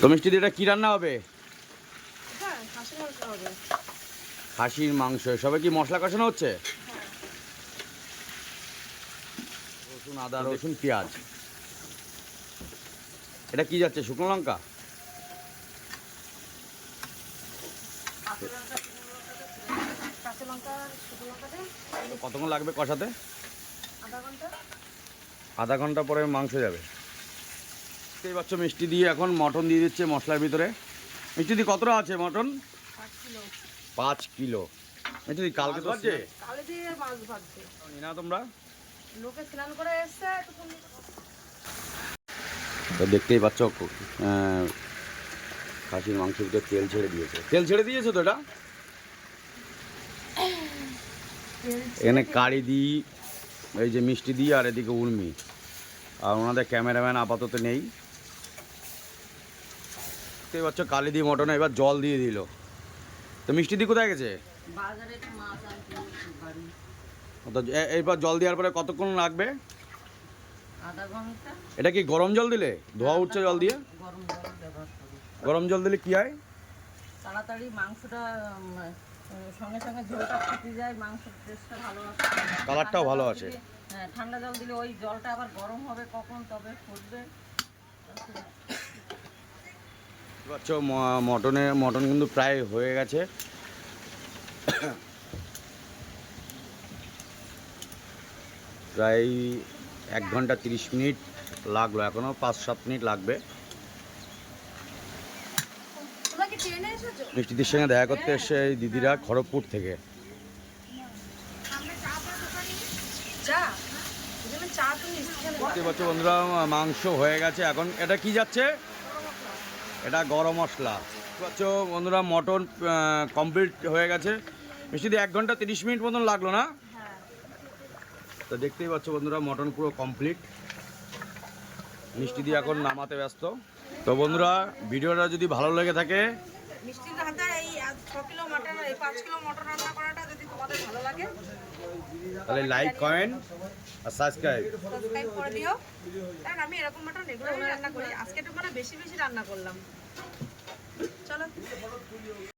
তো মিষ্টি এটা কী রান্না হবে? হ্যাঁ মাংস খাসির মাংস সবে কি মশলা কষানো হচ্ছে? রসুন আদা রসুন পেঁয়াজ। এটা কি যাচ্ছে শুকনো লঙ্কা? কতক্ষণ লাগবে কষাতে? আধা ঘণ্টা পরে মাংস যাবে। এই বাচ্চা মিষ্টি দিয়ে এখন মটন দিয়ে দিচ্ছে মশলার ভিতরে। মিষ্টি দিয়ে কতটা আছে মটন? পাঁচ কিলো। মিষ্টি দি কালকে তো আছে। না তোমরা? লোকে স্নান করে এসছে তো দেখতেই পাচ্ছ খাসির মাংসের ভিতরে তেল ছেড়ে দিয়েছে। তেল ছেড়ে দিয়েছে তো এটা? এখানে কারি দিই এই যে মিষ্টি দিই আর এদিকে উর্মি। আর ওনাদের ক্যামেরাম্যান আপাতত নেই। দেখতেই পাচ্ছ কালি দিয়ে মটনে এবার জল দিয়ে দিল। তো মিষ্টি দি কোথায় গেছে? বাজারে একটু মাছ আনতে বাড়ি। তো এ- এইবার জল দেওয়ার পরে কতক্ষণ লাগবে? এটা কি গরম জল দিলে? ধোয়া উঠছে জল দিয়ে? গরম জল দিলে কি হয়? তাড়াতাড়ি মাংসটা সঙ্গে সঙ্গে ঝোলটা ফুটে যায় মাংসের টেস্টটা ভালো আসে। কালারটাও ভালো আসে। হ্যাঁ ঠান্ডা জল দিলে ওই জলটা আবার গরম হবে কখন তবে ফুটবে। পাচ্ছ মটনে মটন কিন্তু প্রায় হয়ে গেছে। প্রায় এক ঘণ্টা তিরিশ মিনিট লাগল এখনও পাঁচ সাত মিনিট লাগবে। মিষ্টিদের সঙ্গে দেখা করতে এসছে এই দিদিরা খড়গপুর থেকে। দেখতে পাচ্ছ বন্ধুরা মাংস হয়ে গেছে। এখন এটা কি যাচ্ছে? এটা গরম মশলা। দেখতে বন্ধুরা মটন কমপ্লিট হয়ে গেছে। মিষ্টি এক ঘণ্টা তিরিশ মিনিট মতন লাগল না? তো দেখতেই পাচ্ছ বন্ধুরা মটন পুরো কমপ্লিট মিষ্টি দিয়ে এখন নামাতে ব্যস্ত। তো বন্ধুরা ভিডিওটা যদি ভালো লেগে থাকে মিষ্টির হাতে এই ছ কিলো মটন এই পাঁচ কিলো মটন রান্না করাটা যদি তোমাদের ভালো লাগে তাহলে লাইক করেন আর সাবস্ক্রাইব সাবস্ক্রাইব করে দিও। কারণ আমি এরকম মটন রেগুলারই রান্না করি। আজকে একটু মানে বেশি বেশি রান্না করলাম। চলো।